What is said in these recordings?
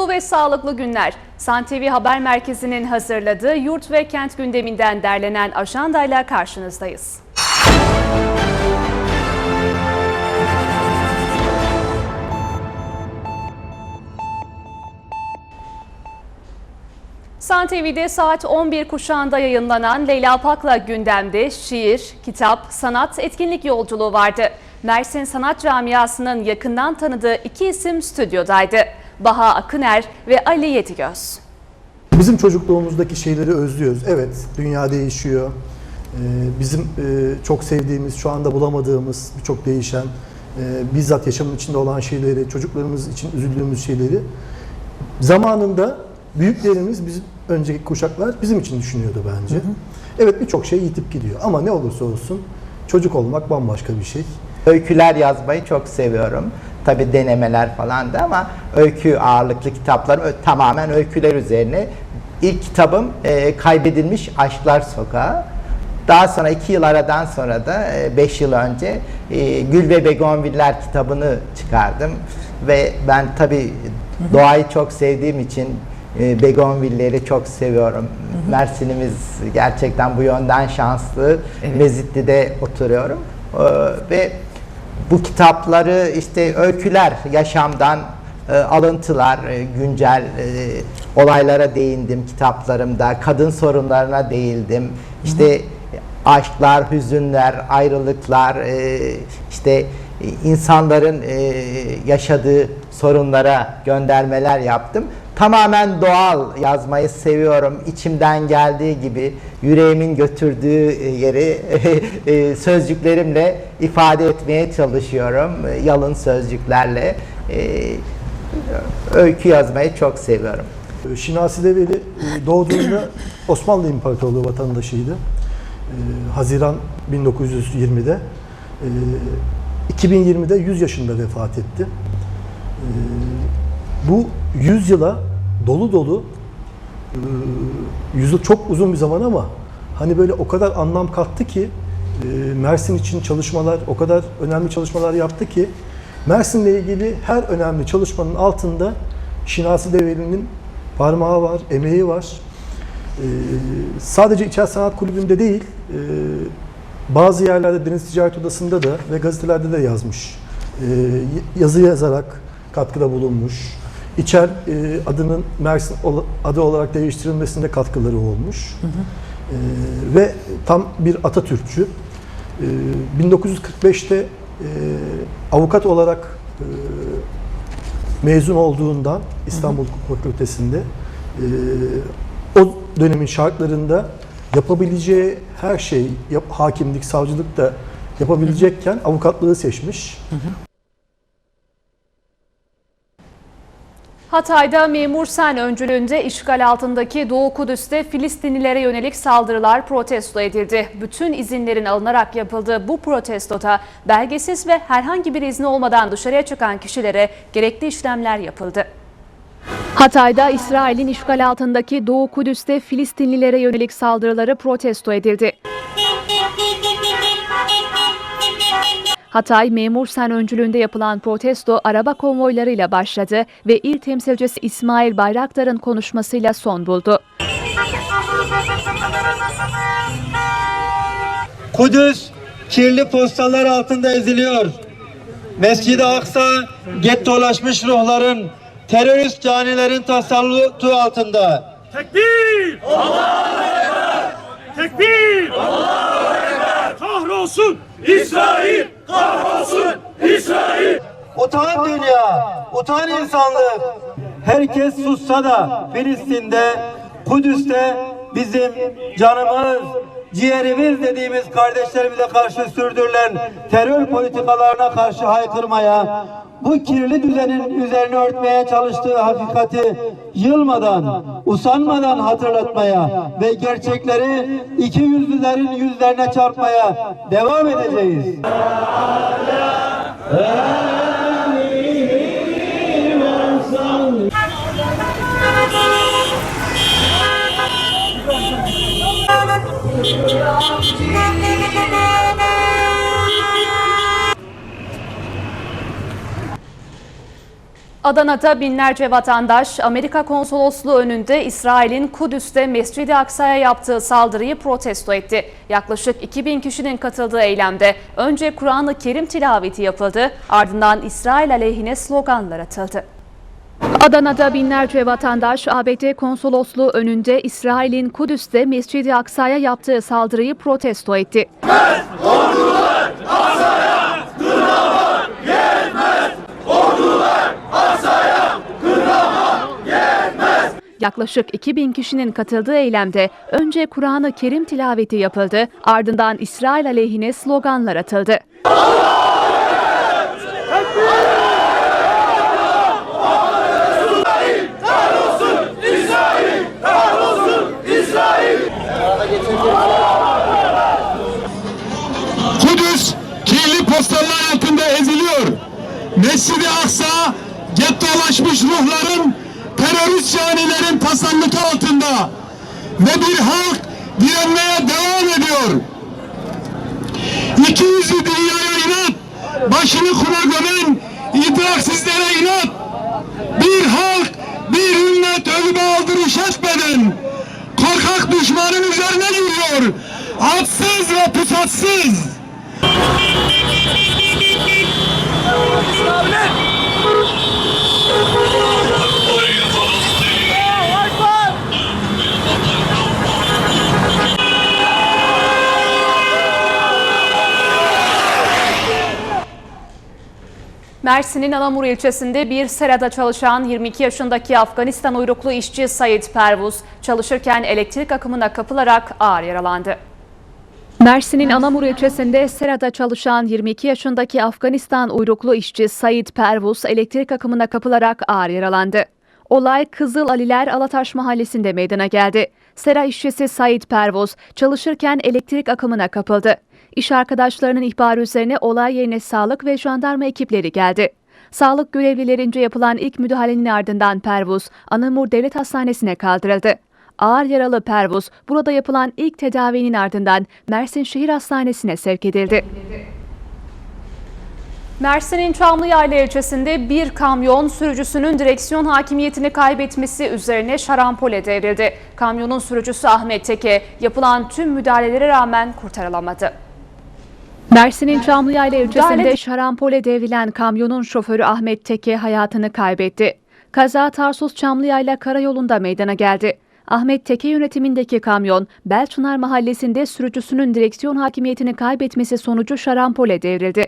Mutlu ve sağlıklı günler. San TV Haber Merkezi'nin hazırladığı yurt ve kent gündeminden derlenen ajandayla karşınızdayız. San TV'de saat 11 kuşağında yayınlanan Leyla Pak'la gündemde şiir, kitap, sanat, etkinlik yolculuğu vardı. Mersin Sanat Camiası'nın yakından tanıdığı iki isim stüdyodaydı. Baha Akıner ve Ali Yetigöz. Bizim çocukluğumuzdaki şeyleri özlüyoruz. Evet, dünya değişiyor. Ee, Bizim e, çok sevdiğimiz, şu anda bulamadığımız birçok değişen, e, bizzat yaşamın içinde olan şeyleri, çocuklarımız için üzüldüğümüz şeyleri zamanında büyüklerimiz, bizim önceki kuşaklar bizim için düşünüyordu bence. Evet birçok şey yitip gidiyor ama ne olursa olsun çocuk olmak bambaşka bir şey. Öyküler yazmayı çok seviyorum. Tabi denemeler falan da ama öykü ağırlıklı kitaplar tamamen öyküler üzerine. İlk kitabım e, Kaybedilmiş Aşklar Sokağı. Daha sonra iki yıl aradan sonra da 5 yıl önce e, Gül ve Begonviller kitabını çıkardım. Ve ben tabi doğayı çok sevdiğim için e, Begonvilleri çok seviyorum. Mersin'imiz gerçekten bu yönden şanslı. Mezitli'de oturuyorum. E, ve bu kitapları işte öyküler, yaşamdan e, alıntılar, e, güncel e, olaylara değindim kitaplarımda, kadın sorunlarına değildim. İşte aşklar, hüzünler, ayrılıklar, e, işte insanların e, yaşadığı sorunlara göndermeler yaptım. Tamamen doğal yazmayı seviyorum. İçimden geldiği gibi yüreğimin götürdüğü e, yeri e, sözcüklerimle ifade etmeye çalışıyorum. E, Yalın sözcüklerle. Öykü yazmayı çok seviyorum. Şinasi Develi doğduğunda Osmanlı İmparatorluğu vatandaşıydı. Haziran 1920'de. Ee, 2020'de 100 yaşında vefat etti. Bu 100 yıla dolu dolu e, yüzü çok uzun bir zaman ama hani böyle o kadar anlam kattı ki e, Mersin için çalışmalar o kadar önemli çalışmalar yaptı ki Mersin'le ilgili her önemli çalışmanın altında Şinasi Develi'nin parmağı var, emeği var. Ee, sadece İçer Sanat Kulübü'nde değil, e, bazı yerlerde Deniz Ticaret Odası'nda da ve gazetelerde de yazmış. Yazı yazarak katkıda bulunmuş. İçer e, adının Mersin adı olarak değiştirilmesinde katkıları olmuş. Ee, ve tam bir Atatürkçü. Ee, 1945'te e, avukat olarak e, mezun olduğundan İstanbul Hukuk Fakültesi'nde e, o dönemin şartlarında yapabileceği her şey, yap, hakimlik, savcılık da yapabilecekken avukatlığı seçmiş. Hatay'da memur sen öncülüğünde işgal altındaki Doğu Kudüs'te Filistinlilere yönelik saldırılar protesto edildi. Bütün izinlerin alınarak yapıldığı bu protestoda belgesiz ve herhangi bir izni olmadan dışarıya çıkan kişilere gerekli işlemler yapıldı. Hatay'da İsrail'in işgal altındaki Doğu Kudüs'te Filistinlilere yönelik saldırıları protesto edildi. Hatay Memur Sen öncülüğünde yapılan protesto araba konvoylarıyla başladı ve il temsilcisi İsmail Bayraktar'ın konuşmasıyla son buldu. Kudüs kirli postalar altında eziliyor. Mescid-i Aksa gettolaşmış ruhların, terörist canilerin tasallutu altında. Tekbir! Allahu Ekber! Tekbir! Allahu Ekber! Kahrolsun İsrail! Kahrolsun İsrail! Utan dünya, utan insanlık. Herkes sussa da Filistin'de, Kudüs'te bizim canımız, ciğerimiz dediğimiz kardeşlerimize karşı sürdürülen terör politikalarına karşı haykırmaya, bu kirli düzenin üzerine örtmeye çalıştığı hakikati yılmadan, usanmadan hatırlatmaya ve gerçekleri iki yüzlülerin yüzlerine çarpmaya devam edeceğiz. Adana'da binlerce vatandaş Amerika Konsolosluğu önünde İsrail'in Kudüs'te Mescid-i Aksa'ya yaptığı saldırıyı protesto etti. Yaklaşık 2000 kişinin katıldığı eylemde önce Kur'an-ı Kerim tilaveti yapıldı, ardından İsrail aleyhine sloganlar atıldı. Adana'da binlerce vatandaş ABD konsolosluğu önünde İsrail'in Kudüs'te Mescid-i Aksa'ya yaptığı saldırıyı protesto etti. Yaklaşık 2000 kişinin katıldığı eylemde önce Kur'an-ı Kerim tilaveti yapıldı, ardından İsrail aleyhine sloganlar atıldı. Kudüs Mescid-i Aksa gettolaşmış ruhların terörist canilerin tasallutu altında ve bir halk direnmeye devam ediyor. İki yüzlü dünyaya inat, başını kura gömen idraksizlere inat. Bir halk, bir ümmet ölüme aldırış etmeden korkak düşmanın üzerine yürüyor. Atsız ve pusatsız. Mersin'in Anamur ilçesinde bir serada çalışan 22 yaşındaki Afganistan uyruklu işçi Sayit Pervuz çalışırken elektrik akımına kapılarak ağır yaralandı. Mersin'in Anamur ilçesinde serada çalışan 22 yaşındaki Afganistan uyruklu işçi Sayit Pervuz elektrik akımına kapılarak ağır yaralandı. Olay Kızıl Aliler Alataş mahallesinde meydana geldi. Sera işçisi Sayit Pervuz çalışırken elektrik akımına kapıldı. İş arkadaşlarının ihbarı üzerine olay yerine sağlık ve jandarma ekipleri geldi. Sağlık görevlilerince yapılan ilk müdahalenin ardından Pervuz, Anamur Devlet Hastanesi'ne kaldırıldı. Ağır yaralı Pervuz, burada yapılan ilk tedavinin ardından Mersin Şehir Hastanesi'ne sevk edildi. Mersin'in Çamlıyayla ilçesinde bir kamyon sürücüsünün direksiyon hakimiyetini kaybetmesi üzerine şarampole devrildi. Kamyonun sürücüsü Ahmet Teke yapılan tüm müdahalelere rağmen kurtarılamadı. Mersin'in Çamlıyayla ilçesinde şarampole devrilen kamyonun şoförü Ahmet Teke hayatını kaybetti. Kaza Tarsus Çamlıyayla karayolunda meydana geldi. Ahmet Teke yönetimindeki kamyon Belçınar mahallesinde sürücüsünün direksiyon hakimiyetini kaybetmesi sonucu şarampole devrildi.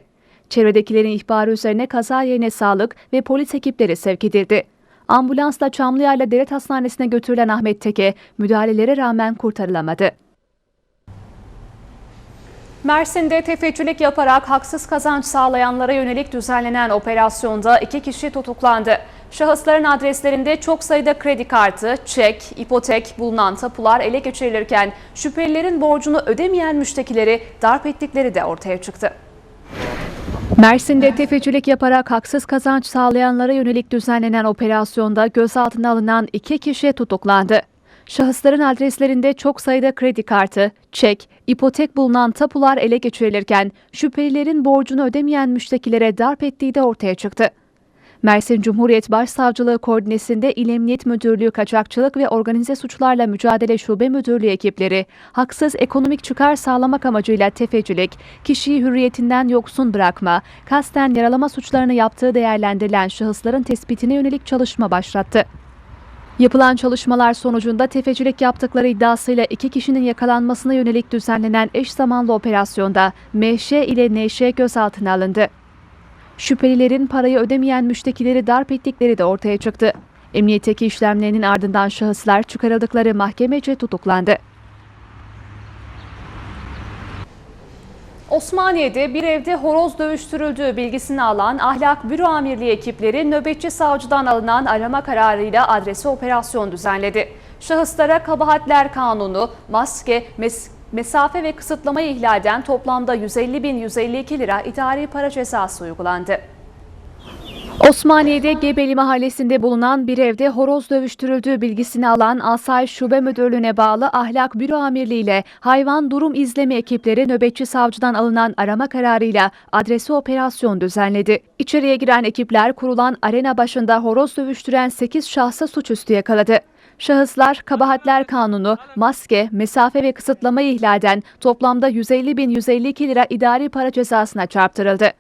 Çevredekilerin ihbarı üzerine kaza yerine sağlık ve polis ekipleri sevk edildi. Ambulansla Çamlıyayla Devlet Hastanesi'ne götürülen Ahmet Teke müdahalelere rağmen kurtarılamadı. Mersin'de tefecilik yaparak haksız kazanç sağlayanlara yönelik düzenlenen operasyonda iki kişi tutuklandı. Şahısların adreslerinde çok sayıda kredi kartı, çek, ipotek bulunan tapular ele geçirilirken şüphelilerin borcunu ödemeyen müştekileri darp ettikleri de ortaya çıktı. Mersin'de tefecilik yaparak haksız kazanç sağlayanlara yönelik düzenlenen operasyonda gözaltına alınan iki kişi tutuklandı. Şahısların adreslerinde çok sayıda kredi kartı, çek, ipotek bulunan tapular ele geçirilirken şüphelilerin borcunu ödemeyen müştekilere darp ettiği de ortaya çıktı. Mersin Cumhuriyet Başsavcılığı koordinesinde İl Emniyet Müdürlüğü Kaçakçılık ve Organize Suçlarla Mücadele Şube Müdürlüğü ekipleri haksız ekonomik çıkar sağlamak amacıyla tefecilik, kişiyi hürriyetinden yoksun bırakma, kasten yaralama suçlarını yaptığı değerlendirilen şahısların tespitine yönelik çalışma başlattı. Yapılan çalışmalar sonucunda tefecilik yaptıkları iddiasıyla iki kişinin yakalanmasına yönelik düzenlenen eş zamanlı operasyonda MŞ ile NŞ gözaltına alındı. Şüphelilerin parayı ödemeyen müştekileri darp ettikleri de ortaya çıktı. Emniyetteki işlemlerinin ardından şahıslar çıkarıldıkları mahkemece tutuklandı. Osmaniye'de bir evde horoz dövüştürüldüğü bilgisini alan Ahlak Büro Amirliği ekipleri nöbetçi savcıdan alınan arama kararıyla adrese operasyon düzenledi. Şahıslara kabahatler kanunu, maske, mes mesafe ve kısıtlamayı ihlalden toplamda 150 bin 152 lira idari para cezası uygulandı. Osmaniye'de Gebeli mahallesinde bulunan bir evde horoz dövüştürüldüğü bilgisini alan Asayiş Şube Müdürlüğü'ne bağlı Ahlak Büro Amirliği ile hayvan durum izleme ekipleri nöbetçi savcıdan alınan arama kararıyla adresi operasyon düzenledi. İçeriye giren ekipler kurulan arena başında horoz dövüştüren 8 şahsa suçüstü yakaladı. Şahıslar Kabahatler Kanunu, maske, mesafe ve kısıtlamayı ihlalden toplamda 150 bin 152 lira idari para cezasına çarptırıldı.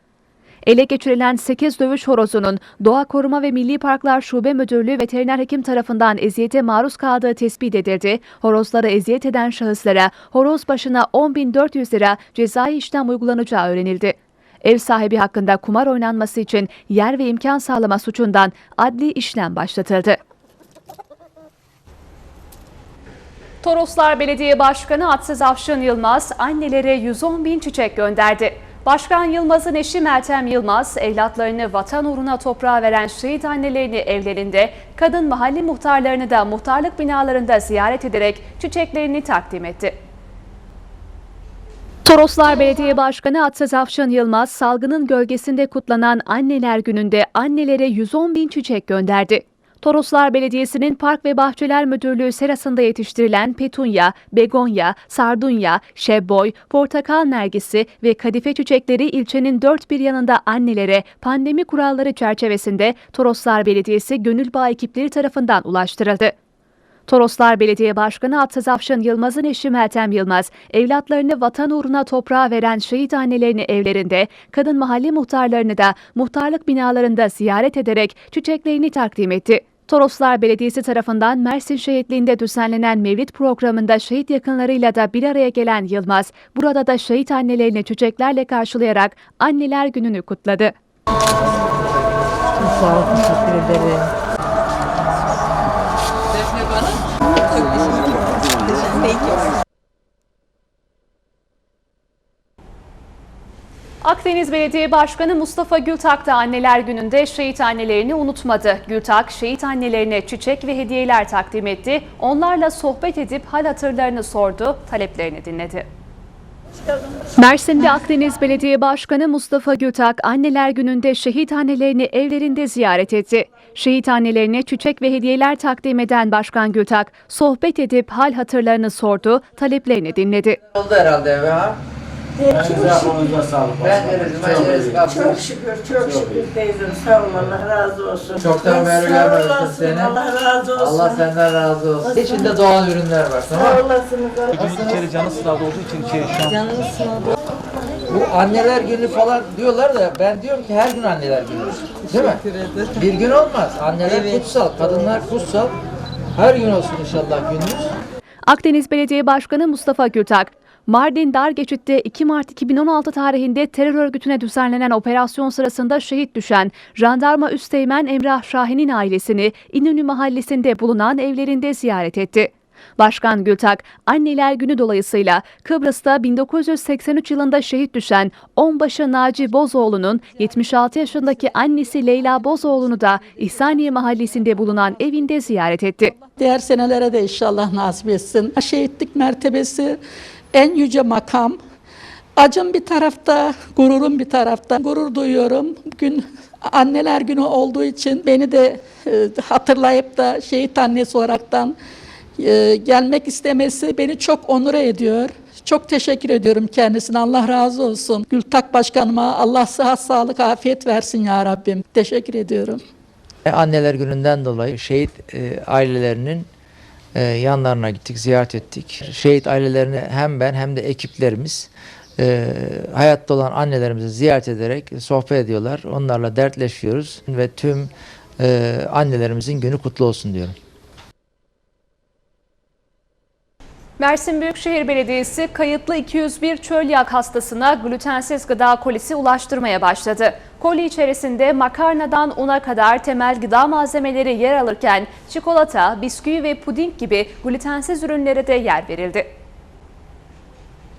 Ele geçirilen 8 dövüş horozunun Doğa Koruma ve Milli Parklar Şube Müdürlüğü veteriner hekim tarafından eziyete maruz kaldığı tespit edildi. Horozlara eziyet eden şahıslara horoz başına 10.400 lira cezai işlem uygulanacağı öğrenildi. Ev sahibi hakkında kumar oynanması için yer ve imkan sağlama suçundan adli işlem başlatıldı. Toroslar Belediye Başkanı Atsız Afşın Yılmaz annelere 110 bin çiçek gönderdi. Başkan Yılmaz'ın eşi Meltem Yılmaz, evlatlarını vatan uğruna toprağa veren şehit annelerini evlerinde, kadın mahalle muhtarlarını da muhtarlık binalarında ziyaret ederek çiçeklerini takdim etti. Toroslar Belediye Başkanı Atsız Afşın Yılmaz, salgının gölgesinde kutlanan Anneler Günü'nde annelere 110 bin çiçek gönderdi. Toroslar Belediyesi'nin Park ve Bahçeler Müdürlüğü serasında yetiştirilen petunya, begonya, sardunya, şebboy, portakal nergisi ve kadife çiçekleri ilçenin dört bir yanında annelere pandemi kuralları çerçevesinde Toroslar Belediyesi gönül bağ ekipleri tarafından ulaştırıldı. Toroslar Belediye Başkanı Atsız Afşın Yılmaz'ın eşi Meltem Yılmaz, evlatlarını vatan uğruna toprağa veren şehit annelerini evlerinde, kadın mahalle muhtarlarını da muhtarlık binalarında ziyaret ederek çiçeklerini takdim etti. Toroslar Belediyesi tarafından Mersin Şehitliği'nde düzenlenen Mevlid programında şehit yakınlarıyla da bir araya gelen Yılmaz, burada da şehit annelerini çiçeklerle karşılayarak Anneler Günü'nü kutladı. Sağ ol, teşekkür ederim. Akdeniz Belediye Başkanı Mustafa Gültak da Anneler Günü'nde şehit annelerini unutmadı. Gültak, şehit annelerine çiçek ve hediyeler takdim etti. Onlarla sohbet edip hal hatırlarını sordu, taleplerini dinledi. Mersin'de Akdeniz Belediye Başkanı Mustafa Gültak, Anneler Günü'nde şehit annelerini evlerinde ziyaret etti. Şehit annelerine çiçek ve hediyeler takdim eden Başkan Gültak, sohbet edip hal hatırlarını sordu, taleplerini dinledi. Oldu herhalde eve Ben. Çok şükür, çok şükür teyzem. Sağ ol, Allah razı olsun. Çoktan beri Sağ görmemiştim olasın, seni. Allah razı olsun. Allah senden razı olsun. İçinde doğal ürünler var tamam Sağ mı? olasınız. İçeri canı sınavda olduğu için içeri şu an Bu anneler günü falan diyorlar da ben diyorum ki her gün anneler günü. Değil mi? Bir gün olmaz. Anneler kutsal, kadınlar kutsal. Her gün olsun inşallah günümüz. Akdeniz Belediye Başkanı Mustafa Gültak, Mardin Dargeçit'te 2 Mart 2016 tarihinde terör örgütüne düzenlenen operasyon sırasında şehit düşen Jandarma Üsteğmen Emrah Şahin'in ailesini İnönü Mahallesi'nde bulunan evlerinde ziyaret etti. Başkan Gültak, Anneler Günü dolayısıyla Kıbrıs'ta 1983 yılında şehit düşen Onbaşı Naci Bozoğlu'nun 76 yaşındaki annesi Leyla Bozoğlu'nu da İhsaniye Mahallesi'nde bulunan evinde ziyaret etti. Diğer senelere de inşallah nasip etsin. Şehitlik mertebesi en yüce makam. Acım bir tarafta, gururum bir tarafta. Gurur duyuyorum. Bugün anneler günü olduğu için beni de e, hatırlayıp da şehit annesi olaraktan e, gelmek istemesi beni çok onur ediyor. Çok teşekkür ediyorum kendisine. Allah razı olsun. Gültak Başkanıma Allah sıhhat, sağlık, afiyet versin ya Rabbim. Teşekkür ediyorum. E, Anneler gününden dolayı şehit e, ailelerinin e, yanlarına gittik, ziyaret ettik. Şehit ailelerini hem ben hem de ekiplerimiz e, hayatta olan annelerimizi ziyaret ederek sohbet ediyorlar. Onlarla dertleşiyoruz ve tüm e, annelerimizin günü kutlu olsun diyorum. Mersin Büyükşehir Belediyesi kayıtlı 201 çölyak hastasına glutensiz gıda kolisi ulaştırmaya başladı. Koli içerisinde makarnadan una kadar temel gıda malzemeleri yer alırken çikolata, bisküvi ve puding gibi glutensiz ürünlere de yer verildi.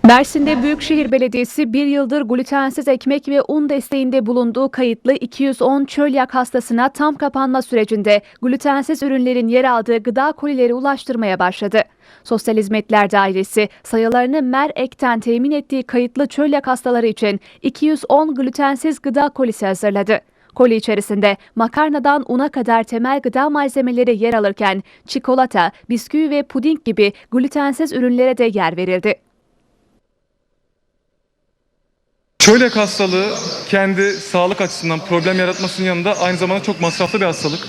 Mersin'de Büyükşehir Belediyesi bir yıldır glutensiz ekmek ve un desteğinde bulunduğu kayıtlı 210 çölyak hastasına tam kapanma sürecinde glutensiz ürünlerin yer aldığı gıda kolileri ulaştırmaya başladı. Sosyal Hizmetler Dairesi sayılarını MER-EK'ten temin ettiği kayıtlı çölyak hastaları için 210 glutensiz gıda kolisi hazırladı. Koli içerisinde makarnadan una kadar temel gıda malzemeleri yer alırken çikolata, bisküvi ve puding gibi glutensiz ürünlere de yer verildi. Çölyak hastalığı kendi sağlık açısından problem yaratmasının yanında aynı zamanda çok masraflı bir hastalık.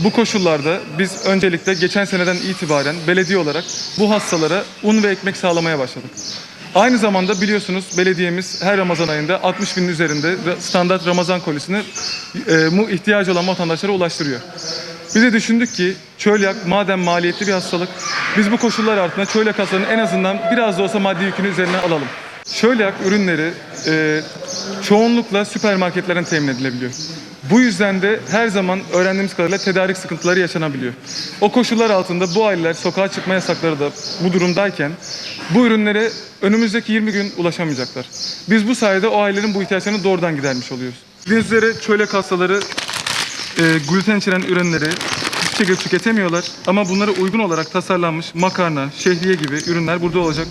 Bu koşullarda biz öncelikle geçen seneden itibaren belediye olarak bu hastalara un ve ekmek sağlamaya başladık. Aynı zamanda biliyorsunuz belediyemiz her Ramazan ayında 60 binin üzerinde standart Ramazan kolisini e, mu ihtiyacı olan vatandaşlara ulaştırıyor. Biz de düşündük ki çölyak madem maliyetli bir hastalık biz bu koşullar altında çölyak hastalığının en azından biraz da olsa maddi yükünü üzerine alalım. Çölyak ürünleri e, çoğunlukla süpermarketlerden temin edilebiliyor. Bu yüzden de her zaman öğrendiğimiz kadarıyla tedarik sıkıntıları yaşanabiliyor. O koşullar altında bu aileler sokağa çıkma yasakları da bu durumdayken bu ürünlere önümüzdeki 20 gün ulaşamayacaklar. Biz bu sayede o ailelerin bu ihtiyaçlarını doğrudan gidermiş oluyoruz. Bildiğiniz üzere çölyak hastaları e, gluten içeren ürünleri hiçbir şekilde tüketemiyorlar. Ama bunlara uygun olarak tasarlanmış makarna, şehriye gibi ürünler burada olacak.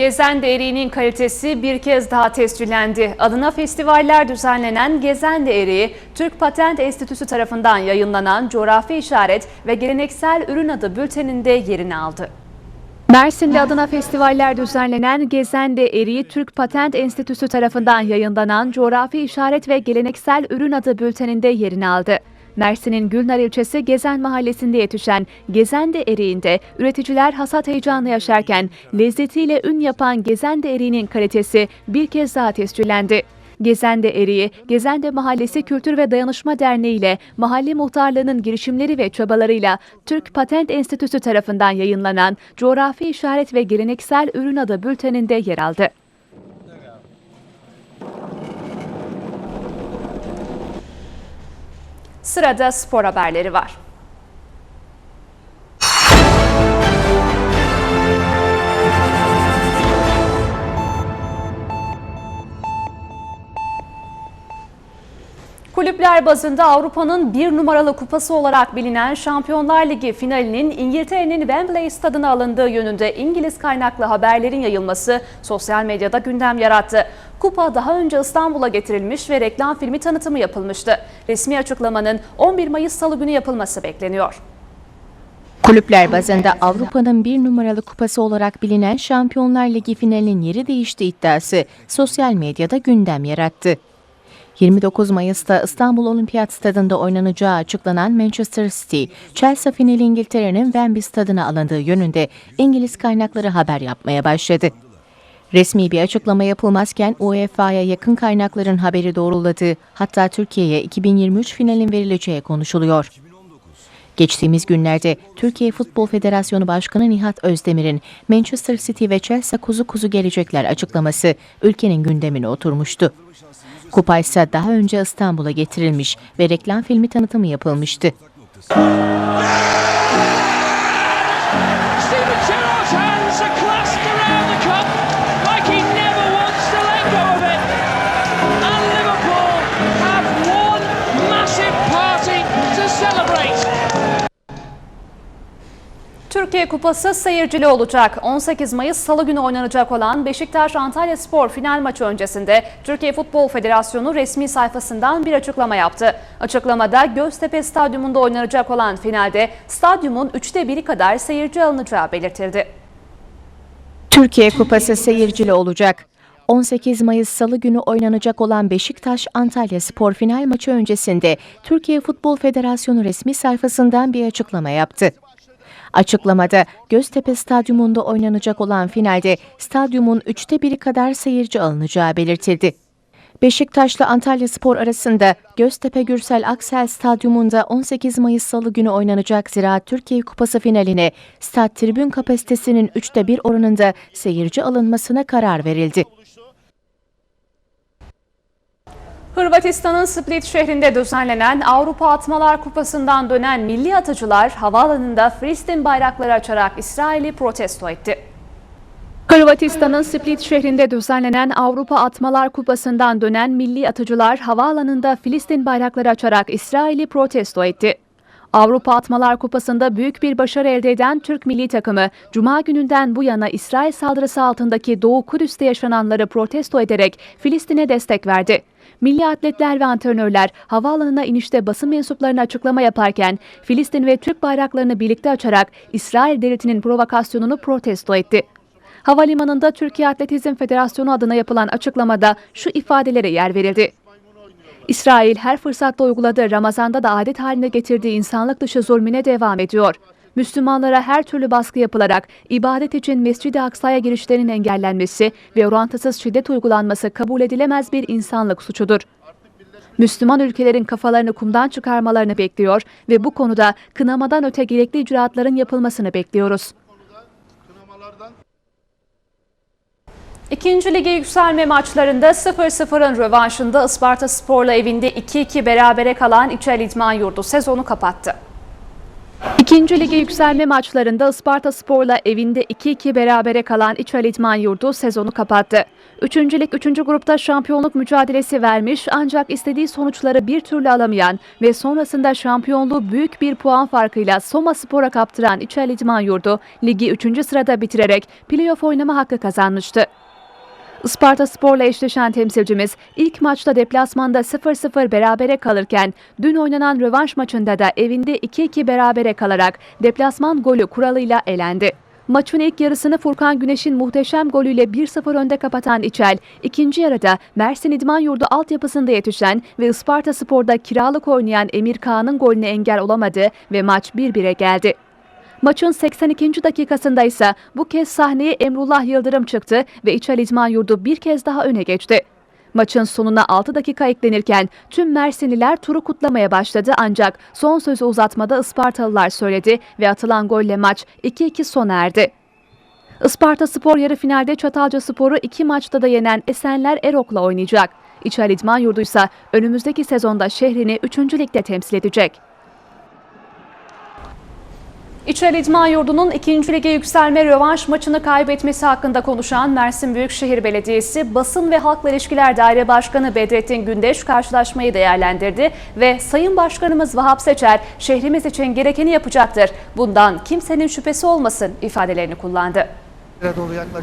Gezende eriğinin kalitesi bir kez daha tescillendi. Adına festivaller düzenlenen Gezende eriği, Türk Patent Enstitüsü tarafından yayınlanan coğrafi işaret ve geleneksel ürün adı bülteninde yerini aldı. Mersin'de adına festivaller düzenlenen Gezende Eriği Türk Patent Enstitüsü tarafından yayınlanan coğrafi işaret ve geleneksel ürün adı bülteninde yerini aldı. Mersin'in Gülnar ilçesi Gezen mahallesinde yetişen Gezende eriğinde üreticiler hasat heyecanı yaşarken lezzetiyle ün yapan Gezende eriğinin kalitesi bir kez daha tescillendi. Gezende Eriği, Gezende Mahallesi Kültür ve Dayanışma Derneği ile mahalle muhtarlığının girişimleri ve çabalarıyla Türk Patent Enstitüsü tarafından yayınlanan Coğrafi İşaret ve Geleneksel Ürün Adı bülteninde yer aldı. Sırada spor haberleri var. Kulüpler bazında Avrupa'nın bir numaralı kupası olarak bilinen Şampiyonlar Ligi finalinin İngiltere'nin Wembley stadına alındığı yönünde İngiliz kaynaklı haberlerin yayılması sosyal medyada gündem yarattı. Kupa daha önce İstanbul'a getirilmiş ve reklam filmi tanıtımı yapılmıştı. Resmi açıklamanın 11 Mayıs Salı günü yapılması bekleniyor. Kulüpler bazında Avrupa'nın bir numaralı kupası olarak bilinen Şampiyonlar Ligi finalinin yeri değişti iddiası sosyal medyada gündem yarattı. 29 Mayıs'ta İstanbul Olimpiyat Stadında oynanacağı açıklanan Manchester City, Chelsea finali İngiltere'nin Wembley Stadına alındığı yönünde İngiliz kaynakları haber yapmaya başladı. Resmi bir açıklama yapılmazken UEFA'ya yakın kaynakların haberi doğruladığı, hatta Türkiye'ye 2023 finalin verileceği konuşuluyor. Geçtiğimiz günlerde Türkiye Futbol Federasyonu Başkanı Nihat Özdemir'in Manchester City ve Chelsea kuzu kuzu gelecekler açıklaması ülkenin gündemine oturmuştu. Kupa ise daha önce İstanbul'a getirilmiş ve reklam filmi tanıtımı yapılmıştı. Türkiye Kupası seyircili olacak. 18 Mayıs Salı günü oynanacak olan Beşiktaş Antalya Spor final maçı öncesinde Türkiye Futbol Federasyonu resmi sayfasından bir açıklama yaptı. Açıklamada Göztepe Stadyumunda oynanacak olan finalde stadyumun üçte biri kadar seyirci alınacağı belirtildi. Türkiye Kupası seyircili olacak. 18 Mayıs Salı günü oynanacak olan Beşiktaş Antalya Spor final maçı öncesinde Türkiye Futbol Federasyonu resmi sayfasından bir açıklama yaptı. Açıklamada Göztepe Stadyumunda oynanacak olan finalde stadyumun üçte biri kadar seyirci alınacağı belirtildi. Beşiktaş'la Antalya Spor arasında Göztepe Gürsel Aksel Stadyumunda 18 Mayıs Salı günü oynanacak Ziraat Türkiye Kupası finaline stat tribün kapasitesinin üçte bir oranında seyirci alınmasına karar verildi. Hırvatistan'ın Split şehrinde düzenlenen Avrupa Atmalar Kupası'ndan dönen milli atıcılar havaalanında Filistin bayrakları açarak İsrail'i protesto etti. Hırvatistan'ın Split şehrinde düzenlenen Avrupa Atmalar Kupası'ndan dönen milli atıcılar havaalanında Filistin bayrakları açarak İsrail'i protesto etti. Avrupa Atmalar Kupası'nda büyük bir başarı elde eden Türk milli takımı, Cuma gününden bu yana İsrail saldırısı altındaki Doğu Kudüs'te yaşananları protesto ederek Filistin'e destek verdi. Milli atletler ve antrenörler havaalanına inişte basın mensuplarına açıklama yaparken Filistin ve Türk bayraklarını birlikte açarak İsrail devletinin provokasyonunu protesto etti. Havalimanında Türkiye Atletizm Federasyonu adına yapılan açıklamada şu ifadelere yer verildi. İsrail her fırsatta uyguladığı Ramazan'da da adet haline getirdiği insanlık dışı zulmüne devam ediyor. Müslümanlara her türlü baskı yapılarak ibadet için Mescid-i Aksa'ya girişlerinin engellenmesi ve orantısız şiddet uygulanması kabul edilemez bir insanlık suçudur. Müslüman ülkelerin kafalarını kumdan çıkarmalarını bekliyor ve bu konuda kınamadan öte gerekli icraatların yapılmasını bekliyoruz. İkinci lige yükselme maçlarında 0-0'ın rövanşında Isparta Spor'la evinde 2-2 berabere kalan İçel İdman Yurdu sezonu kapattı. İkinci lige yükselme maçlarında Isparta Spor'la evinde 2-2 berabere kalan İçel İdman Yurdu sezonu kapattı. Üçüncü lig 3. grupta şampiyonluk mücadelesi vermiş ancak istediği sonuçları bir türlü alamayan ve sonrasında şampiyonluğu büyük bir puan farkıyla Soma Spor'a kaptıran İçel İdman Yurdu ligi 3. sırada bitirerek playoff oynama hakkı kazanmıştı. Isparta Spor'la eşleşen temsilcimiz ilk maçta deplasmanda 0-0 berabere kalırken dün oynanan rövanş maçında da evinde 2-2 berabere kalarak deplasman golü kuralıyla elendi. Maçın ilk yarısını Furkan Güneş'in muhteşem golüyle 1-0 önde kapatan İçel, ikinci yarıda Mersin İdman Yurdu altyapısında yetişen ve Isparta Spor'da kiralık oynayan Emir Kağan'ın golüne engel olamadı ve maç 1-1'e geldi. Maçın 82. dakikasında ise bu kez sahneye Emrullah Yıldırım çıktı ve İçel İdman Yurdu bir kez daha öne geçti. Maçın sonuna 6 dakika eklenirken tüm Mersinliler turu kutlamaya başladı ancak son sözü uzatmada Ispartalılar söyledi ve atılan golle maç 2-2 sona erdi. Isparta Spor yarı finalde Çatalca Spor'u iki maçta da yenen Esenler Erok'la oynayacak. İçel İdman Yurdu ise önümüzdeki sezonda şehrini 3. ligde temsil edecek. İçel İdman Yurdu'nun 2. lige yükselme rövanş maçını kaybetmesi hakkında konuşan Mersin Büyükşehir Belediyesi Basın ve Halkla İlişkiler Daire Başkanı Bedrettin Gündeş karşılaşmayı değerlendirdi ve Sayın Başkanımız Vahap Seçer şehrimiz için gerekeni yapacaktır. Bundan kimsenin şüphesi olmasın ifadelerini kullandı.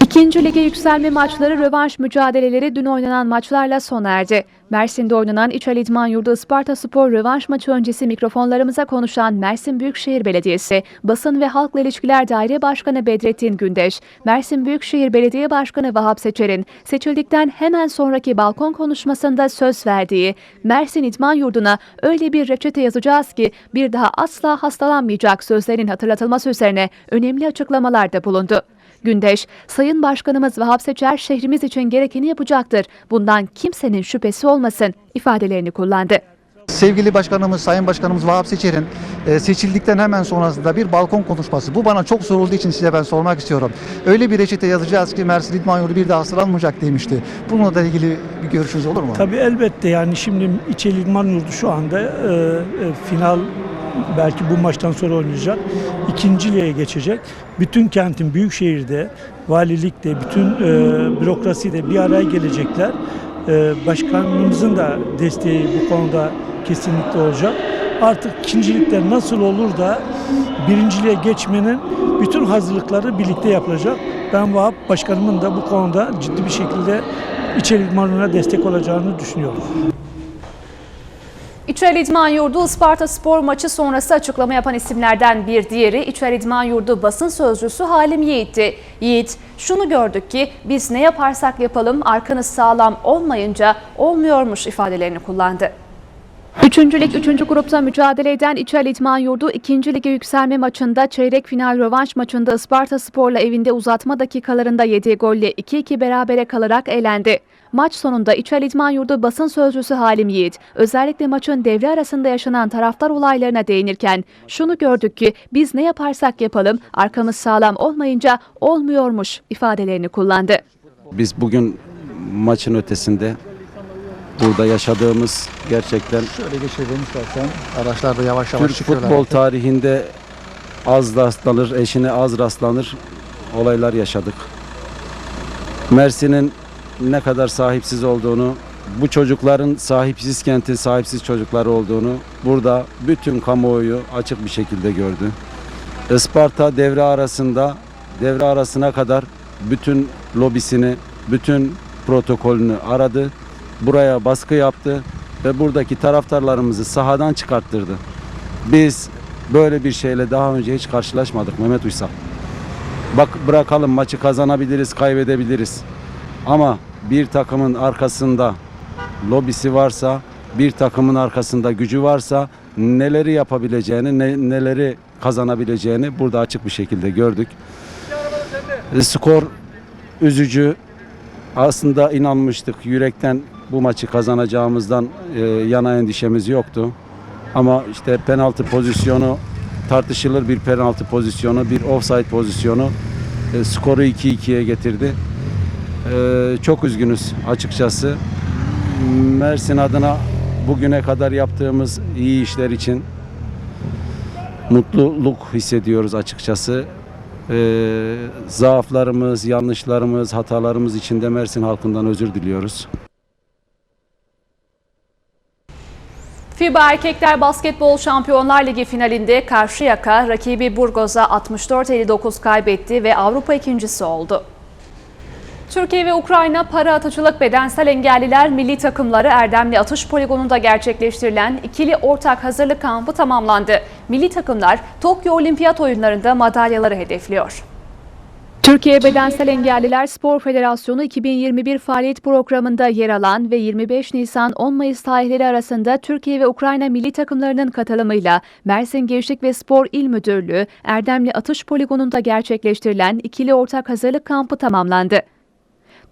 İkinci lige yükselme maçları rövanş mücadeleleri dün oynanan maçlarla sona erdi. Mersin'de oynanan İçel İdman Yurdu Isparta Spor rövanş maçı öncesi mikrofonlarımıza konuşan Mersin Büyükşehir Belediyesi Basın ve Halkla İlişkiler Daire Başkanı Bedrettin Gündeş, Mersin Büyükşehir Belediye Başkanı Vahap Seçer'in seçildikten hemen sonraki balkon konuşmasında söz verdiği Mersin İdman Yurdu'na öyle bir reçete yazacağız ki bir daha asla hastalanmayacak sözlerin hatırlatılması üzerine önemli açıklamalarda bulundu. Gündeş, Sayın Başkanımız Vahap Seçer şehrimiz için gerekeni yapacaktır. Bundan kimsenin şüphesi olmasın ifadelerini kullandı. Sevgili başkanımız, sayın başkanımız Vahap Seçer'in e, seçildikten hemen sonrasında bir balkon konuşması. Bu bana çok sorulduğu için size ben sormak istiyorum. Öyle bir reçete yazacağız ki Mersin İdman Yurdu bir daha hastalanmayacak demişti. Bununla da ilgili bir görüşünüz olur mu? Tabii elbette yani şimdi İçeli İdman Yurdu şu anda e, e, final belki bu maçtan sonra oynayacak. İkinciliğe geçecek. Bütün kentin büyük şehirde, valilikte, bütün e, bürokraside bir araya gelecekler. E, başkanımızın da desteği bu konuda kesinlikle olacak. Artık ikincilikte nasıl olur da birinciliğe geçmenin bütün hazırlıkları birlikte yapılacak. Ben Vahap Başkanımın da bu konuda ciddi bir şekilde İçeri İdmanı'na destek olacağını düşünüyorum. İçer İdman Yurdu Isparta Spor maçı sonrası açıklama yapan isimlerden bir diğeri İçer İdman Yurdu basın sözcüsü Halim Yiğit'ti. Yiğit, şunu gördük ki biz ne yaparsak yapalım arkanız sağlam olmayınca olmuyormuş ifadelerini kullandı. Üçüncülük 3. grupta mücadele eden İçel İdman Yurdu 2. lige yükselme maçında çeyrek final rövanş maçında Isparta Spor'la evinde uzatma dakikalarında yediği golle 2-2 berabere kalarak elendi. Maç sonunda İçel İdman Yurdu basın sözcüsü Halim Yiğit özellikle maçın devre arasında yaşanan taraftar olaylarına değinirken şunu gördük ki biz ne yaparsak yapalım arkamız sağlam olmayınca olmuyormuş ifadelerini kullandı. Biz bugün maçın ötesinde burada yaşadığımız gerçekten Şöyle geçelim istersen. Araçlar da yavaş yavaş Türk çıkıyorlar. futbol tarihinde az rastlanır, eşine az rastlanır olaylar yaşadık. Mersin'in ne kadar sahipsiz olduğunu bu çocukların sahipsiz kentin sahipsiz çocukları olduğunu burada bütün kamuoyu açık bir şekilde gördü. Isparta devre arasında devre arasına kadar bütün lobisini, bütün protokolünü aradı. Buraya baskı yaptı ve buradaki taraftarlarımızı sahadan çıkarttırdı. Biz böyle bir şeyle daha önce hiç karşılaşmadık Mehmet Uysal. Bak bırakalım maçı kazanabiliriz, kaybedebiliriz. Ama bir takımın arkasında lobisi varsa, bir takımın arkasında gücü varsa neleri yapabileceğini, ne- neleri kazanabileceğini burada açık bir şekilde gördük. E, Skor üzücü. Aslında inanmıştık yürekten bu maçı kazanacağımızdan e, yana endişemiz yoktu. Ama işte penaltı pozisyonu tartışılır bir penaltı pozisyonu, bir offside pozisyonu e, skoru 2-2'ye getirdi. E, çok üzgünüz açıkçası. Mersin adına bugüne kadar yaptığımız iyi işler için mutluluk hissediyoruz açıkçası. Ee, zaaflarımız, yanlışlarımız, hatalarımız için de Mersin halkından özür diliyoruz. FIBA Erkekler Basketbol Şampiyonlar Ligi finalinde Karşıyaka rakibi Burgos'a 64-59 kaybetti ve Avrupa ikincisi oldu. Türkiye ve Ukrayna para atıcılık bedensel engelliler milli takımları Erdemli Atış Poligonu'nda gerçekleştirilen ikili ortak hazırlık kampı tamamlandı. Milli takımlar Tokyo Olimpiyat oyunlarında madalyaları hedefliyor. Türkiye Bedensel Engelliler Spor Federasyonu 2021 faaliyet programında yer alan ve 25 Nisan 10 Mayıs tarihleri arasında Türkiye ve Ukrayna milli takımlarının katılımıyla Mersin Gençlik ve Spor İl Müdürlüğü Erdemli Atış Poligonu'nda gerçekleştirilen ikili ortak hazırlık kampı tamamlandı.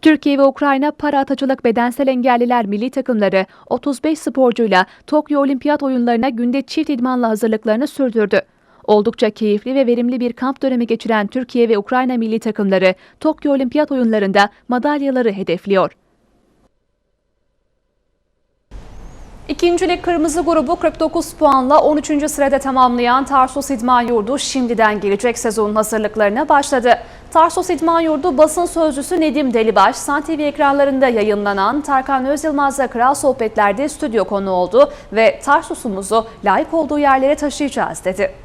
Türkiye ve Ukrayna para atıcılık bedensel engelliler milli takımları 35 sporcuyla Tokyo Olimpiyat oyunlarına günde çift idmanla hazırlıklarını sürdürdü. Oldukça keyifli ve verimli bir kamp dönemi geçiren Türkiye ve Ukrayna milli takımları Tokyo Olimpiyat oyunlarında madalyaları hedefliyor. İkincilik Kırmızı grubu 49 puanla 13. sırada tamamlayan Tarsus İdman Yurdu şimdiden gelecek sezonun hazırlıklarına başladı. Tarsus İdman Yurdu basın sözcüsü Nedim Delibaş, San TV ekranlarında yayınlanan Tarkan Özyılmaz'la Kral Sohbetler'de stüdyo konu oldu ve Tarsus'umuzu layık olduğu yerlere taşıyacağız dedi.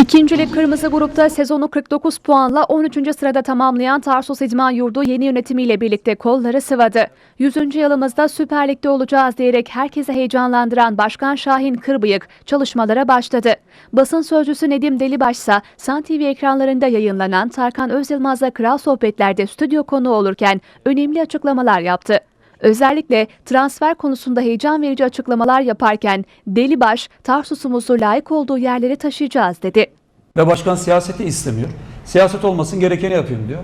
İkincilik Kırmızı Grup'ta sezonu 49 puanla 13. sırada tamamlayan Tarsus İdman Yurdu yeni yönetimiyle birlikte kolları sıvadı. 100. yılımızda Süper Lig'de olacağız diyerek herkese heyecanlandıran Başkan Şahin Kırbıyık çalışmalara başladı. Basın sözcüsü Nedim Delibaş ise San TV ekranlarında yayınlanan Tarkan Özyılmaz'la Kral Sohbetler'de stüdyo konu olurken önemli açıklamalar yaptı. Özellikle transfer konusunda heyecan verici açıklamalar yaparken Delibaş, Tarsus'umuzu layık olduğu yerlere taşıyacağız dedi. Ve başkan siyaseti istemiyor. Siyaset olmasın gerekeni yapayım diyor.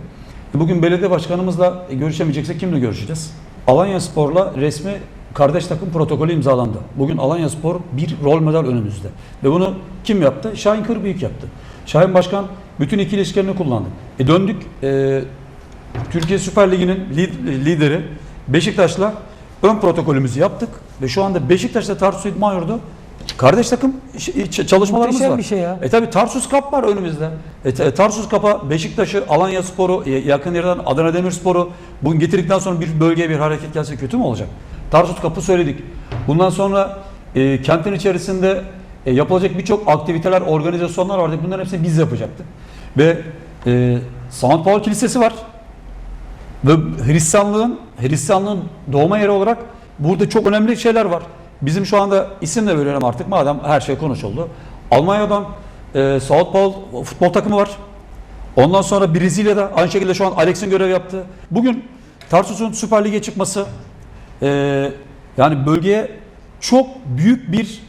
Bugün belediye başkanımızla görüşemeyeceksek kimle görüşeceğiz? Alanya Spor'la resmi kardeş takım protokolü imzalandı. Bugün Alanya Spor bir rol model önümüzde. Ve bunu kim yaptı? Şahin Kırbıyık yaptı. Şahin Başkan bütün iki ilişkilerini kullandı. E döndük e, Türkiye Süper Ligi'nin lid- lideri Beşiktaş'la ön protokolümüzü yaptık. Ve şu anda Beşiktaş'la Tarsus İdman Yurdu kardeş takım çalışmalarımız Muhteşem var. bir şey ya. E tabi Tarsus Cup var önümüzde. E, te- Tarsus Cup'a Beşiktaş'ı, Alanya Sporu, e, yakın yerden Adana Demirspor'u bugün getirdikten sonra bir bölgeye bir hareket gelse kötü mü olacak? Tarsus Cup'ı söyledik. Bundan sonra e, kentin içerisinde e, yapılacak birçok aktiviteler, organizasyonlar vardı. Bunların hepsini biz yapacaktık. Ve e, Saint Paul Kilisesi var. Ve Hristiyanlığın, Hristiyanlığın doğma yeri olarak burada çok önemli şeyler var. Bizim şu anda isim de verelim artık madem her şey konuşuldu. Almanya'dan e, South Paul futbol takımı var. Ondan sonra Brezilya'da aynı şekilde şu an Alex'in görev yaptığı. Bugün Tarsus'un Süper Lig'e çıkması e, yani bölgeye çok büyük bir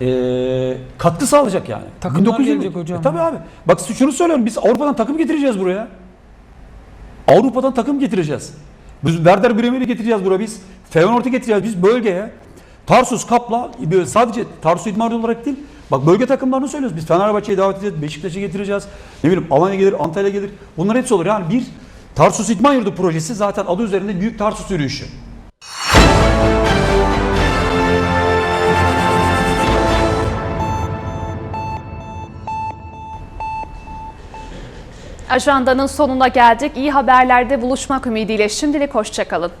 e, katkı sağlayacak yani. Takımlar 1920 gelecek hocam. E, tabii abi. Bak şunu söylüyorum biz Avrupa'dan takım getireceğiz buraya. Avrupa'dan takım getireceğiz. Biz Werder Bremen'i getireceğiz buraya biz. Feyenoord'u getireceğiz biz bölgeye. Tarsus Kapla sadece Tarsus İdman olarak değil. Bak bölge takımlarını söylüyoruz. Biz Fenerbahçe'yi davet edeceğiz, Beşiktaş'ı getireceğiz. Ne bileyim Alanya gelir, Antalya gelir. Bunlar hepsi olur. Yani bir Tarsus İdman Yurdu projesi zaten adı üzerinde Büyük Tarsus Yürüyüşü. Ajandanın sonuna geldik. İyi haberlerde buluşmak ümidiyle şimdilik hoşçakalın.